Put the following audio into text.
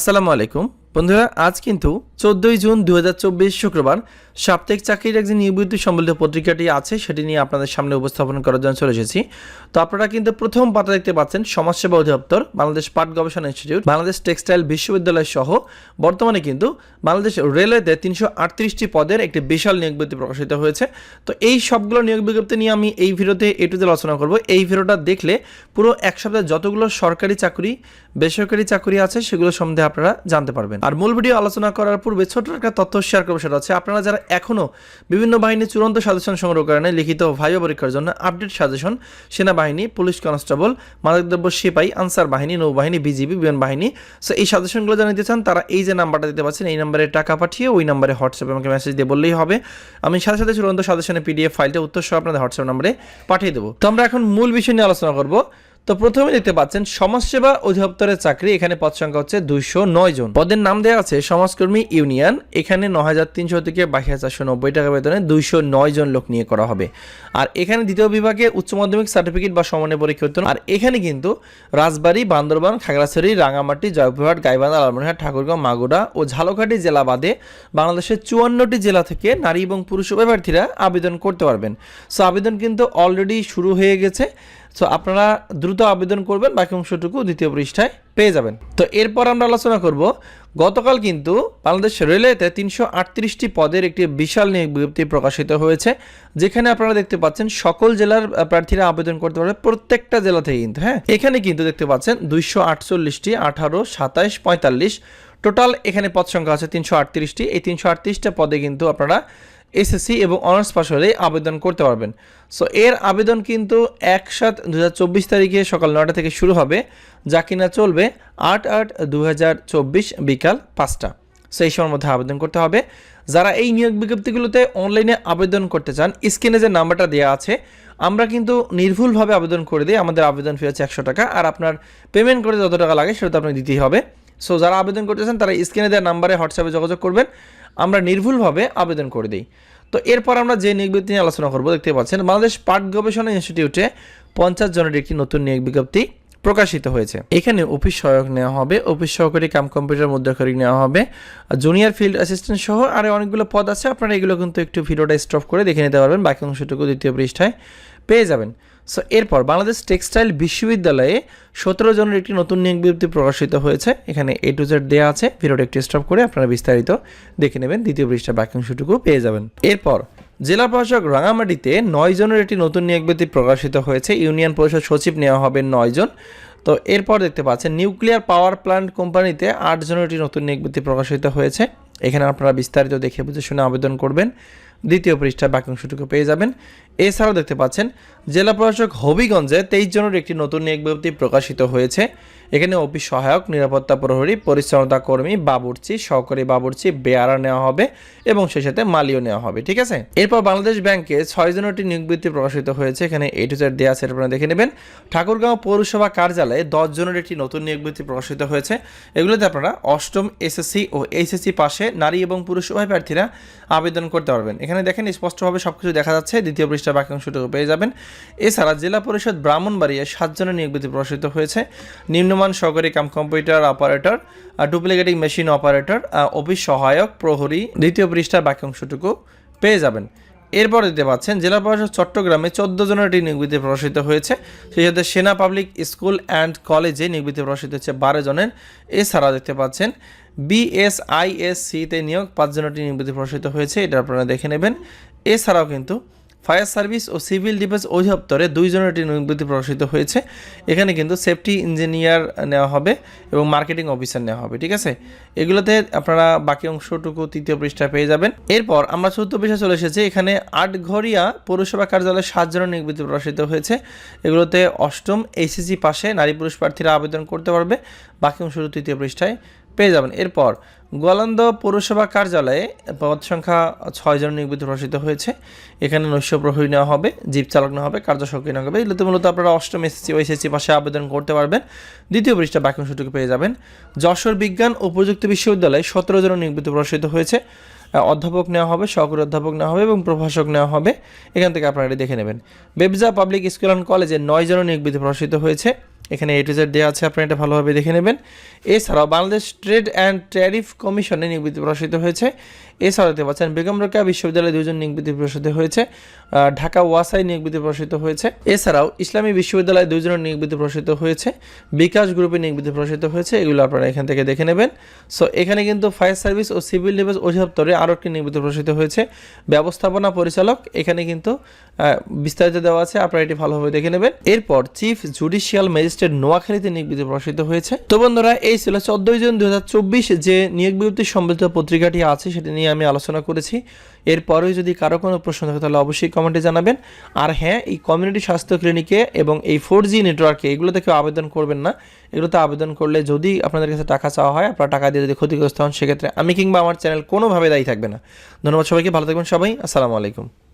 আসসালামু আলাইকুম বন্ধুরা, আজ কিন্তু চোদ্দোই জুন দু হাজার চব্বিশ শুক্রবার সাপ্তাহিক চাকরির একজন নিয়োগবিদ্যুৎ সম্বলিত পত্রিকাটি আছে, সেটি নিয়ে আপনাদের সামনে উপস্থাপন করার জন্য চলে এসেছি। তো আপনারা কিন্তু প্রথম পাতা দেখতে পাচ্ছেন সমাজসেবা অধিদপ্তর, বাংলাদেশ পাট গবেষণা ইনস্টিটিউট, বাংলাদেশ টেক্সটাইল বিশ্ববিদ্যালয় সহ বর্তমানে কিন্তু বাংলাদেশ রেলওয়েতে তিনশো আটত্রিশটি পদের একটি বিশাল নিয়োগ বিজ্ঞপ্তি প্রকাশিত হয়েছে। তো এই সবগুলো নিয়োগ বিজ্ঞপ্তি নিয়ে আমি এই ভিডিওতে এটুতে আলোচনা করব। এই ভিডিওটা দেখলে পুরো এক সপ্তাহে যতগুলো সরকারি চাকরি, বেসরকারি চাকরি আছে, সেগুলো সম্বন্ধে আপনারা জানতে পারবেন। আর মূল ভিডিও আলোচনা করার পূর্বে ছোট্ট একটা তথ্য শেয়ার করব সেটা হচ্ছে, আপনারা যারা এখনও বিভিন্ন বাহিনীর চূড়ান্ত সাজেশন সংগ্রহ করেন লিখিত ভাইবা পরীক্ষার জন্য আপডেট সাজেশন সেনাবাহিনী, পুলিশ কনস্টেবল মাদকদ্রব্য সিপাহী আনসার বাহিনী, নৌবাহিনী, বিজিবি, বিমান বাহিনী। সো এই সাজেশনগুলো যারা নিতে চান, তারা এই যে নাম্বারটা দিতে পারছেন, এই নাম্বারে টাকা পাঠিয়ে ওই নাম্বারে হোয়াটসঅ্যাপে আমাকে মেসেজ দিয়ে বললেই হবে। আমি সাথে সাথে চূড়ান্ত সাজেশনের পিডিএফ ফাইলটা উত্তর সহ আপনাদের হোয়াটসঅ্যাপ নাম্বারে পাঠিয়ে দেবো। তো আমরা এখন মূল বিষয় নিয়ে আলোচনা করব। তো প্রথমে দেখতে পাচ্ছেন, সমাজসেবা অধিদপ্তরের চাকরি, এখানে পদ সংখ্যা হচ্ছে দুইশো নয় জন। পদের নাম দেওয়া আছে, সমাজকর্মী ইউনিয়ন, এখানে ন হাজার তিনশো থেকে বাইশ হাজার নব্বই টাকা বেতনে দুইশো নয় জন লোক নিয়ে করা হবে। আর এখানে দ্বিতীয় বিভাগে উচ্চ মাধ্যমিক সার্টিফিকেট বা সমানের পরীক্ষা উত্তীর্ণ। আর এখানে কিন্তু রাজবাড়ী, বান্দরবান, খাগড়াছড়ি রাঙামাটি জয়পুরহাট, গাইবান্ধা, লালমনিরহাট, ঠাকুরগাঁও, মাগুরা ও ঝালকাঠি জেলা বাদে বাংলাদেশের চুয়ান্নটি জেলা থেকে নারী এবং পুরুষ উভয় প্রার্থীরা আবেদন করতে পারবেন। সো আবেদন কিন্তু অলরেডি শুরু হয়ে গেছে। সো আপনারা দ্রুত আবেদন করবেন, বাকি অংশটুকু দ্বিতীয় পৃষ্ঠায় পেয়ে যাবেন। তো, এরপর আমরা আলোচনা করব, গতকাল কিন্তু বাংলাদেশ রেলওয়েতে তিনশো আটত্রিশটি পদের একটি বিশাল নিয়োগ বিজ্ঞপ্তি প্রকাশিত হয়েছে, যেখানে আপনারা দেখতে পাচ্ছেন সকল জেলার প্রার্থীরা আবেদন করতে পারবে, প্রত্যেকটা জেলা থেকে কিন্তু হ্যাঁ? এখানে কিন্তু দেখতে পাচ্ছেন দুইশো আটচল্লিশটি, আঠারো, সাতাইশ, পঁয়তাল্লিশ, টোটাল এখানে পদ সংখ্যা আছে তিনশো আটত্রিশটি। এই তিনশো আটত্রিশটা পদে কিন্তু আপনারা এসএসসি এবং অনার্স পাশ হলে আবেদন করতে পারবেন। সো এর আবেদন কিন্তু এক সাত দু তারিখে সকাল নটা থেকে শুরু হবে, যা কিনা চলবে আট আট দু বিকাল পাঁচটা। সো এই সময়ের মধ্যে আবেদন করতে হবে। যারা এই নিয়োগ বিজ্ঞপ্তিগুলোতে অনলাইনে আবেদন করতে চান, স্ক্রিনে যে নাম্বারটা দেওয়া আছে, আমরা কিন্তু নির্ভুলভাবে আবেদন করে দিই। আমাদের আবেদন ফি হচ্ছে একশো টাকা, আর আপনার পেমেন্ট করে যত টাকা লাগে সেটা তো আপনাকে দিতেই হবে। সো যারা আবেদন করতে চান, তারা স্ক্রিনে দেওয়া নাম্বারে হোয়াটসঅ্যাপে যোগাযোগ করবেন। আমরা নির্ভুলভাবে আবেদন করে দিই। তো এরপর আমরা যে নিয়োগ বিজ্ঞপ্তি নিয়ে আলোচনা করব দেখতে পাচ্ছেন বাংলাদেশ পাট গবেষণা ইনস্টিটিউটে পঞ্চাশ জনের একটি নতুন নিয়োগ বিজ্ঞপ্তি প্রকাশিত হয়েছে। এখানে অফিস সহায়ক নেওয়া হবে, অফিস সহকারী কাম কম্পিউটার মধ্যকারী নেওয়া হবে, জুনিয়র ফিল্ড অ্যাসিস্ট্যান্ট সহ আরও অনেকগুলো পদ আছে, আপনারা এগুলো কিন্তু একটু ভিডিওটা স্টপ করে দেখে নিতে পারবেন, বাকি অংশটুকু দ্বিতীয় পৃষ্ঠায় পেয়ে যাবেন। সো এরপর বাংলাদেশ টেক্সটাইল বিশ্ববিদ্যালয়ে সতেরো জনের একটি নতুন নিয়োগ বিজ্ঞপ্তি প্রকাশিত হয়েছে। এখানে এ টু জেড দেওয়া আছে। ভিডিওটা একটি স্টপ করে আপনারা বিস্তারিত দেখে নেবেন। দ্বিতীয় পৃষ্ঠা বাকি অংশটুকু পেয়ে যাবেন। এরপর, জেলা প্রশাসক রাঙামাটিতে নয় জনের একটি নতুন নিয়োগ বিজ্ঞপ্তি প্রকাশিত হয়েছে। ইউনিয়ন পরিষদ সচিব নেওয়া হবে নয় জন। তো, এরপর দেখতে পাচ্ছেন, নিউক্লিয়ার পাওয়ার প্ল্যান্ট কোম্পানিতে আট জনের একটি নতুন নিয়োগ বিজ্ঞপ্তি প্রকাশিত হয়েছে। এখানে আপনারা বিস্তারিত দেখে বুঝে শুনে আবেদন করবেন। দ্বিতীয় পৃষ্ঠায় বাকি অংশটুকু পেয়ে যাবেন। এছাড়াও দেখতে পাচ্ছেন, জেলা প্রশাসক হবিগঞ্জে তেইশ জনের একটি নতুন নিয়োগ বিজ্ঞপ্তি প্রকাশিত হয়েছে। এখানে অফিস সহায়ক, নিরাপত্তা প্রহরী, পরিচ্ছন্নতা কর্মী, বাবুর্চি, সহকারী বাবুর্চি, বেয়ারা নেওয়া হবে এবং সেই সাথে মালিও নেওয়া হবে, ঠিক আছে? এরপর বাংলাদেশ ব্যাংকে ছয় নিয়োগ বিজ্ঞপ্তি প্রকাশিত হয়েছে, এখানে এ টু জেড দেওয়া আছে আপনারা দেখে নেবেন। ঠাকুরগাঁও পৌরসভা কার্যালয়ে দশ জনের একটি নতুন নিয়োগ বিজ্ঞপ্তি প্রকাশিত হয়েছে। এগুলোতে আপনারা অষ্টম এসএসসি ও এইচএসসি পাশে নারী এবং পুরুষ প্রার্থীরা আবেদন করতে পারবেন। এখানে দেখেন, স্পষ্টভাবে সব কিছু দেখা যাচ্ছে, দ্বিতীয় পৃষ্ঠা বাকি অংশটুকু পেয়ে যাবেন। এছাড়া জেলা পরিষদ ব্রাহ্মণবাড়িয়া সাত জনের নিয়োগ বিজ্ঞপ্তি প্রকাশিত হয়েছে। নিম্নমান সহকারী কাম computer operator duplicating machine operator office সহায়ক, প্রহরী, দ্বিতীয় পৃষ্ঠার বাকি অংশটুকু পেয়ে যাবেন। এরপর দিতে পাচ্ছেন, জেলা প্রশাসক চট্টগ্রামে চোদ্দ জনের একটি নিয়োগবিধি প্রকাশিত হয়েছে। সেই সাথে সেনা পাবলিক স্কুল অ্যান্ড কলেজে নিয়োগবিধি প্রকাশিত হচ্ছে বারো জনের। এছাড়া দেখতে পাচ্ছেন, বিএসআইএসসিতে নিয়োগ পাঁচ জনের একটি নিয়োগবিধি প্রকাশিত হয়েছে, এটা আপনারা দেখে নেবেন। এছাড়াও কিন্তু ফায়ার সার্ভিস ও সিভিল ডিফেন্স অধিদপ্তরে দুইজনের একটি নিয়োগবিধি প্রকাশিত হয়েছে। এখানে কিন্তু সেফটি ইঞ্জিনিয়ার নেওয়া হবে এবং মার্কেটিং অফিসার নেওয়া হবে, ঠিক আছে? এগুলোতে আপনারা বাকি অংশটুকু তৃতীয় পৃষ্ঠায় পেয়ে যাবেন। এরপর আমরা চতুর্থ পৃষ্ঠায় চলে এসেছি। এখানে আটঘরিয়া পৌরসভা কার্যালয়ে সাত জনের নিয়োগবিধি প্রকাশিত হয়েছে। এগুলোতে অষ্টম এইচএসি পাশে নারী পুরুষ প্রার্থীরা আবেদন করতে পারবে। বাকি অংশটুকু তৃতীয় পৃষ্ঠায় পেয়ে যাবেন। এরপর গোয়ালন্দ পৌরসভা কার্যালয়ে পদ সংখ্যা ছয় জন নিয়োগবিধি প্রকাশিত হয়েছে। এখানে নৈশ প্রহরী নেওয়া হবে, জিপ চালক নেওয়া হবে কার্যসহকারী নেওয়া হবে। এগুলোতে মূলত আপনারা অষ্টম এসএসসি ও এসএসসি পাশে আবেদন করতে পারবেন। দ্বিতীয় পৃষ্ঠা বাকি অংশটুকু পেয়ে যাবেন। যশোর বিজ্ঞান ও প্রযুক্তি বিশ্ববিদ্যালয়ে সতেরো জন নিয়োগবিধি প্রকাশিত হয়েছে। অধ্যাপক নেওয়া হবে, সহকারী অধ্যাপক নেওয়া হবে এবং প্রভাষক নেওয়া হবে। এখান থেকে আপনারা দেখে নেবেন। বেবজা পাবলিক স্কুল অ্যান্ড কলেজে নয় জন নিয়োগবিধি প্রকাশিত হয়েছে। এখানে এ টু জেড দেওয়া আছে, আপনারা এটা ভালোভাবে দেখে নেবেন। এছাড়াও বাংলাদেশ ট্রেড অ্যান্ড ট্যারিফ কমিশনে নিয়োগ প্রকাশিত হয়েছে। এছাড়াও দেখতে পাচ্ছেন বেগম রোকেয়া বিশ্ববিদ্যালয়ে দুজন নিয়োগ বিজ্ঞপ্তি প্রকাশিত হয়েছে ঢাকা ওয়াসাই নিয়োগ বিজ্ঞপ্তি প্রকাশিত হয়েছে। এছাড়াও ইসলামী বিশ্ববিদ্যালয়ে দুজনের নিয়োগ বিজ্ঞপ্তি প্রকাশিত হয়েছে, বিকাশ গ্রুপে নিয়োগ বিজ্ঞপ্তি প্রকাশিত হয়েছে, এগুলো আপনারা এখান থেকে দেখে নেবেন। সো এখানে কিন্তু ফায়ার সার্ভিস ও সিভিল ডিফেন্স অধিদপ্তরে আরও একটি নিয়োগ বিজ্ঞপ্তি প্রকাশিত হয়েছে। ব্যবস্থাপনা পরিচালক এখানে কিন্তু বিস্তারিত দেওয়া আছে, আপনারা এটি ভালোভাবে দেখে নেবেন। এরপর চিফ জুডিশিয়াল ম্যাজিস্ট্রেট নোয়াখালীতে নিয়োগ বিজ্ঞপ্তি প্রকাশিত হয়েছে। তো বন্ধুরা, এই ছিল চোদ্দই জুন দুই হাজার চব্বিশ যে নিয়োগ বিজ্ঞপ্তি সম্বলিত পত্রিকাটি আছে, সেটি নিয়ে আমি আলোচনা করেছি। এরপরেও যদি কারও কোনো প্রশ্ন থাকে, তাহলে অবশ্যই কমেন্টে জানাবেন। আর হ্যাঁ এই কমিউনিটি স্বাস্থ্য ক্লিনিকে এবং এই ফোর জি নেটওয়ার্কে এগুলোতে কেউ আবেদন করবেন না। এগুলোতে আবেদন করলে যদি আপনাদের কাছে টাকা চাওয়া হয়, আপনারা টাকা দিয়ে যদি ক্ষতিগ্রস্ত হন, সেক্ষেত্রে আমি কিংবা আমার চ্যানেল কোনোভাবে দায়ী থাকবে না। ধন্যবাদ সবাইকে, ভালো থাকবেন সবাই। আসসালামু আলাইকুম।